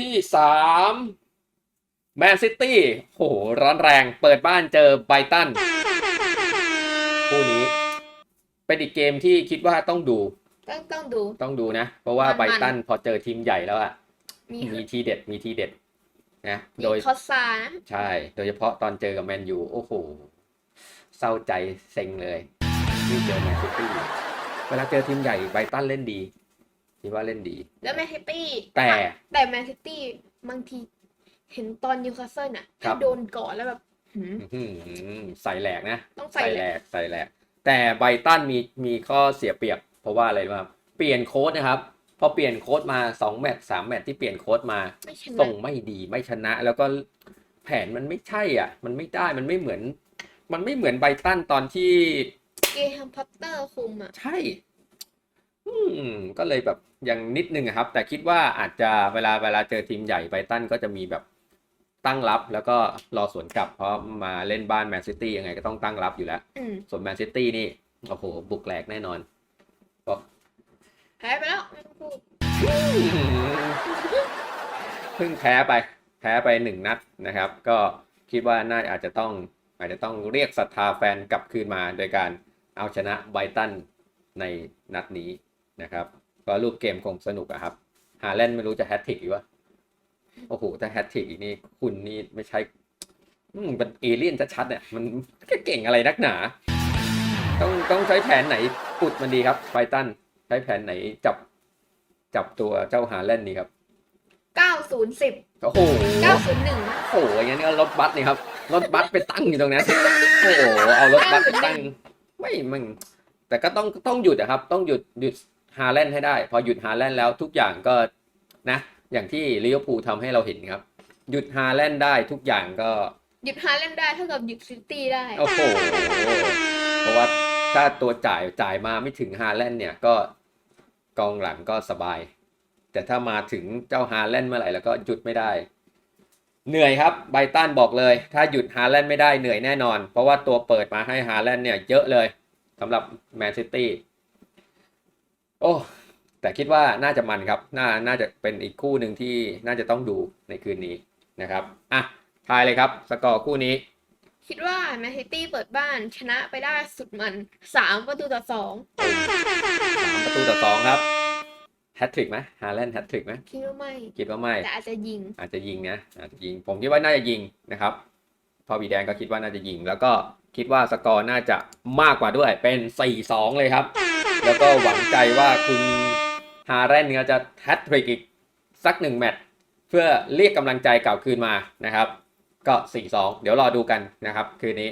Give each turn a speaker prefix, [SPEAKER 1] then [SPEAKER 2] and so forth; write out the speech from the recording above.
[SPEAKER 1] ที่สามแมนซิตี้โอ้โหร้อนแรงเปิดบ้านเจอไบรตันคู่นี้ เป็นอีกเกมที่คิดว่าต้องดู
[SPEAKER 2] ต้องต้องดู
[SPEAKER 1] ต้องดูนะ เพราะว่า
[SPEAKER 2] มันๆ
[SPEAKER 1] ไบรตันพอเจอทีมใหญ่แล้วอะ
[SPEAKER 2] มี
[SPEAKER 1] มีทีเด็ด มีทีเด็ดนะ
[SPEAKER 2] มี
[SPEAKER 1] โดย
[SPEAKER 2] คอสซานะ
[SPEAKER 1] ใช่ โดยเฉพาะตอนเจอกับแมนยูโอ้โห เศร้าใจเซ็งเลยนี่เจอแมนซิตี้เวลาเจอทีมใหญ่ไบรตันเล่นดี คิดว่าเล่นดี
[SPEAKER 2] แล้วแมนซิตี้
[SPEAKER 1] แต่
[SPEAKER 2] แต่แมนซิตี้บางทีเห็นตอนนิวคาสเซิลน่ะ
[SPEAKER 1] ครับ
[SPEAKER 2] ถ้าโดนก่อนแล้วแบบหืม
[SPEAKER 1] อื้อหือใส่แหลกนะ
[SPEAKER 2] ต้องใส่
[SPEAKER 1] ใส่
[SPEAKER 2] แห
[SPEAKER 1] แห
[SPEAKER 2] ล
[SPEAKER 1] ล
[SPEAKER 2] ก
[SPEAKER 1] กใส่แหลก แต่ไบรตันมีมีข้อเสียเปรียบ เพราะว่าอะไรรู้ไหมครับเปลี่ยนโค้ดนะครับ พอเปลี่ยนโค้ดมา2แมตช์สามแมตช์ที่เปลี่ยนโค้ดมา
[SPEAKER 2] ไม่ชนะ
[SPEAKER 1] ส่งไม่ดีไม่ชนะ แล้วก็แผนมันไม่ใช่อะ มันไม่ได้มันไม่เหมือน มันไม่เหมือนไบรตันตอนที่
[SPEAKER 2] เกมพัตเตอร์คุมอะ
[SPEAKER 1] ใช่ อืมก็เลยแบบยังนิดนึงอะครับ แต่คิดว่าอาจจะเวลาเวลาเจอทีมใหญ่ไบรตันก็จะมีแบบตั้งรับแล้วก็รอสวนกลับ เพราะมาเล่นบ้านแมนซิตี้ยังไงก็ต้องตั้งรับอยู่แล้ว
[SPEAKER 2] อืม
[SPEAKER 1] ส่วนแมนซิตี้นี่ โอ้โห บุกแหลกแน่นอน
[SPEAKER 2] แพ้ไปแล้วไม่ต้องพูด
[SPEAKER 1] เพิ่งแพ้ไป แพ้ไปหนึ่งนัดนะครับ ก็คิดว่าน่าอาจจะต้อง อาจจะต้องเรียกศรัทธาแฟนกลับคืนมาโดยการเอาชนะไบรตันในนัดนี้ นะครับ ก็รูปเกมคงสนุกอะครับ ฮาแลนด์ไม่รู้จะแฮตทริกอีกวะโอ้โหถ้าแฮตทริกอีกนี่คุณนี่ไม่ใช่อืมเป็นเอเลี่ยนชัดๆเนี่ยมันเก่งอะไรนักหนา ต้องต้องใช้แผนไหนปุดมันดีครับไบรตันใช้แผนไหนจับจับตัวเจ้าฮาแลนด์นี่ครับ
[SPEAKER 2] 9 0 10
[SPEAKER 1] โอ้โห
[SPEAKER 2] 9 0 1
[SPEAKER 1] โอ้โหอย่างนั้นก็รถบัสนี่ครับรถบัสไปตั้งอยู่ตรงนั้นโอ้โหเอารถบัสไปตั้ง ไม่มันแต่ก็ต้องต้องหยุดอะครับ ต้องหยุดหยุด ฮาแลนด์ให้ได้ พอหยุดฮาแลนด์แล้วทุกอย่างก็นะอย่างที่ลิเวอร์พูลทำให้เราเห็นครับ หยุดฮาแลนด์ได้ทุกอย่างก็
[SPEAKER 2] หยุดฮาเลนได้เท่ากับหยุดซิตี้ได้
[SPEAKER 1] โอ้โหเพราะว่าถ้าตัวจ่ายจ่ายมาไม่ถึงฮาแลนด์เนี่ยก็กองหลังก็สบาย แต่ถ้ามาถึงเจ้าฮาแลนด์เมื่อไหร่แล้วก็หยุดไม่ได้ เหนื่อยครับไบรตันบอกเลย ถ้าหยุดฮาแลนด์ไม่ได้เหนื่อยแน่นอน เพราะว่าตัวเปิดมาให้ฮาแลนด์เนี่ยเยอะเลยสำหรับแมนซิตี้ โอ้แต่คิดว่าน่าจะมันครับ น่า น่าจะเป็นอีกคู่หนึ่งที่น่าจะต้องดูในคืนนี้นะครับ อะ ทายเลยครับ สกอร์คู่นี้
[SPEAKER 2] คิดว่าแมนซิตี้เปิดบ้านชนะไปได้สุดมัน3ประตูต่อ
[SPEAKER 1] สามประตูต่อสองครับ แฮตทริกไหมฮาแลนด์แฮตทริกไหม
[SPEAKER 2] 2คิดว่าไม่
[SPEAKER 1] คิดว่าไม่
[SPEAKER 2] แต่อาจจะยิง
[SPEAKER 1] อาจจะยิงนะ อาจจะยิง ผมคิดว่าน่าจะยิงนะครับ พอบีแดงก็คิดว่าน่าจะยิง แล้วก็คิดว่าสกอร์น่าจะมากกว่าด้วย เป็น 4-2 เลยครับ แล้วก็หวังใจว่าคุณฮาแรนเนี่ยจะแฮตทริกอีกสักหนึ่งแมตช์เพื่อเรียกกำลังใจกลับคืนมานะครับ ก็ 4-2 เดี๋ยวรอดูกันนะครับ คืนนี้